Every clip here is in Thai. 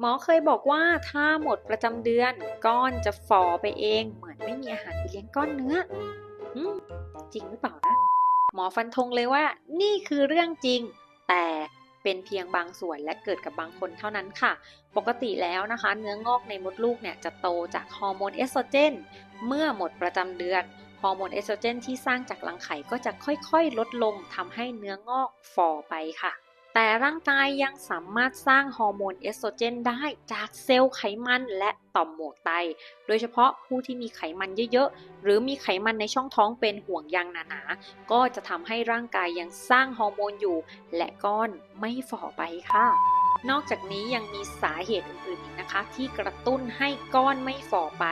หมอเคยบอกว่าถ้าหมดประจำเดือนก้อนจะฝ่อไปเอง เหมือนไม่มีอาหารไปเลี้ยงก้อนเนื้ออืมจริงหรือเปล่านะ หมอฟันธงเลยว่า นี่คือเรื่องจริง แต่เป็นเพียงบางส่วนและเกิดกับบางคนเท่านั้นค่ะ ปกติแล้วนะคะ เนื้องอกในมดลูกเนี่ยจะโตจากฮอร์โมนเอสโตรเจนเมื่อหมดประจำเดือนฮอร์โมนเอสโตรเจนที่สร้างจากรังไข่ก็จะค่อยๆ ลดลงทำให้เนื้องอกฝ่อไปค่ะ แต่ร่างกายยังสามารถสร้างฮอร์โมนเอสโตรเจนได้จากเซลล์ไขมันและต่อมหมวกไต โดยเฉพาะผู้ที่มีไขมันเยอะๆ หรือมีไขมันในช่องท้องเป็นห่วงยางหนาๆ ก็จะทำให้ร่างกายยังสร้างฮอร์โมนอยู่ และก้อนไม่ฝ่อไปค่ะนอกจากนี้ยังมีสาเหตุอื่นๆอีกนะคะ ที่กระตุ้นให้ก้อนไม่ฝ่อไป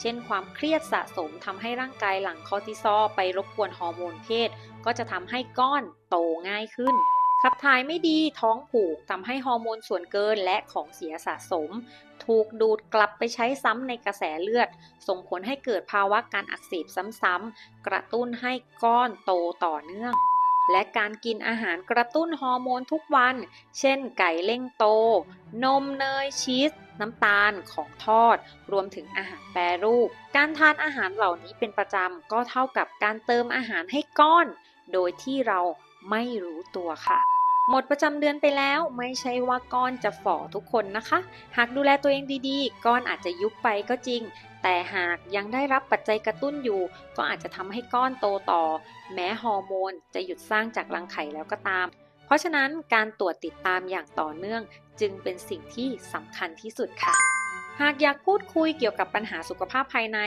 เช่นความเครียดสะสมทำให้ร่างกายหลั่งคอร์ติซอลไปรบกวนฮอร์โมนเพศ ก็จะทำให้ก้อนโตง่ายขึ้น ขับถ่ายไม่ดีท้องผูกทำให้ฮอร์โมนส่วนเกินและของเสียสะสม ถูกดูดกลับไปใช้ซ้ำในกระแสเลือด ส่งผลให้เกิดภาวะการอักเสบซ้ำๆกระตุ้นให้ก้อนโตต่อเนื่อง และการกินอาหารกระตุ้นฮอร์โมนทุกวัน เช่นไก่เล่งโต นมเนยชีสน้ำตาลของทอด รวมถึงอาหารแปรรูป การทานอาหารเหล่านี้เป็นประจำก็เท่ากับการเติมอาหารให้ก้อน โดยที่เราไม่รู้ตัวค่ะ หมดประจำเดือนไปแล้วไม่ใช่ว่าก้อนจะฝ่อทุกคนนะคะ หากดูแลตัวเองดีๆ ก้อนอาจจะยุบไปก็จริง แต่หากยังได้รับปัจจัยกระตุ้นอยู่ ก็อาจจะทำให้ก้อนโตต่อ แม้ฮอร์โมนจะหยุดสร้างจากรังไข่แล้วก็ตาม เพราะฉะนั้นการตรวจติดตามอย่างต่อเนื่อง จึงเป็นสิ่งที่สำคัญที่สุดค่ะ หากอยากพูดคุยเกี่ยวกับปัญหาสุขภาพภายใน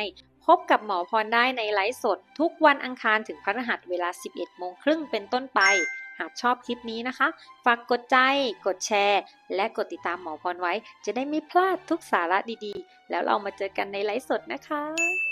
พบกับหมอพรได้ในไลฟ์สด ทุกวันอังคารถึงพฤหัสเวลา 11 โมงครึ่งเป็นต้นไป หากชอบคลิปนี้นะคะ ฝากกดใจ กดแชร์ และกดติดตามหมอพรไว้ จะได้ไม่พลาดทุกสาระดีๆ แล้วเรามาเจอกันในไลฟ์สดนะคะ